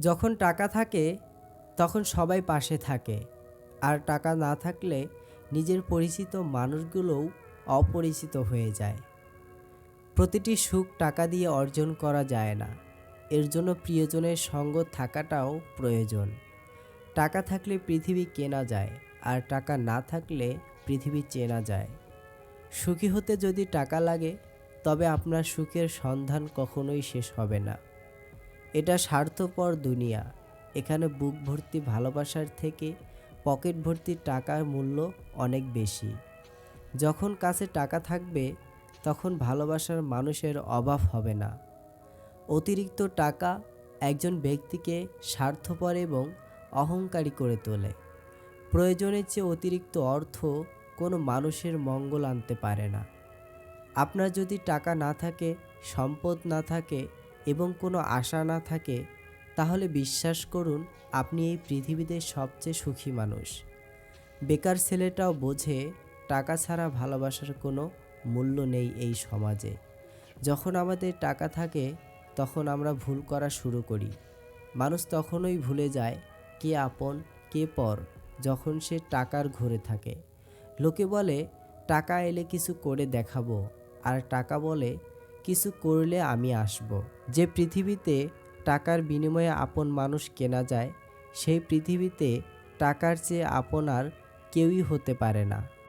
যখন টাকা থাকে, তখন সবাই পাশে থাকে। আর টাকা না থাকলে নিজের পরিচিত মানুষগুলোও অপরিচিত হয়ে যায়। প্রতিটি সুখ টাকা দিয়ে অর্জন করা যায় না। এর জন্য প্রিয়জনের সঙ্গ থাকাটাও প্রয়োজন। টাকা থাকলে পৃথিবী কেনা যায়, আর টাকা না থাকলে পৃথিবী চেনা যায়। সুখী হতে যদি টাকা লাগে, তবে আপনার সুখের সন্ধান কখনোই শেষ হবে না। এটা স্বার্থপর দুনিয়া। এখানে বুক ভর্তি ভালোবাসার থেকে পকেট ভর্তি টাকার মূল্য অনেক বেশি। যখন কাছে টাকা থাকবে, তখন ভালোবাসার মানুষের অভাব হবে না। অতিরিক্ত টাকা একজন ব্যক্তিকে স্বার্থপর এবং অহংকারী করে তোলে। প্রয়োজনের চেয়ে অতিরিক্ত অর্থ কোনো মানুষের মঙ্গল আনতে পারে না। আপনার যদি টাকা না থাকে, সম্পদ না থাকে এবং কোনো আশা না থাকে, তাহলে বিশ্বাস করুন আপনি এই পৃথিবীতে সবচেয়ে সুখী মানুষ। বেকার ছেলেটাও বোঝে টাকা ছাড়া ভালোবাসার কোনো মূল্য নেই এই সমাজে। যখন আমাদের টাকা থাকে, তখন আমরা ভুল করা শুরু করি। মানুষ তখনই ভুলে যায় কে আপন, কে পর, যখন সে টাকার ঘুরে থাকে। লোকে বলে, টাকা এলে কিছু করে দেখাবো। আর টাকা বলে কিছু করলে আমি আসব। যে পৃথিবীতে টাকার বিনিময়ে আপন মানুষ কেনা যায়, সেই পৃথিবীতে টাকার চেয়ে আপনার কেউই হতে পারে না।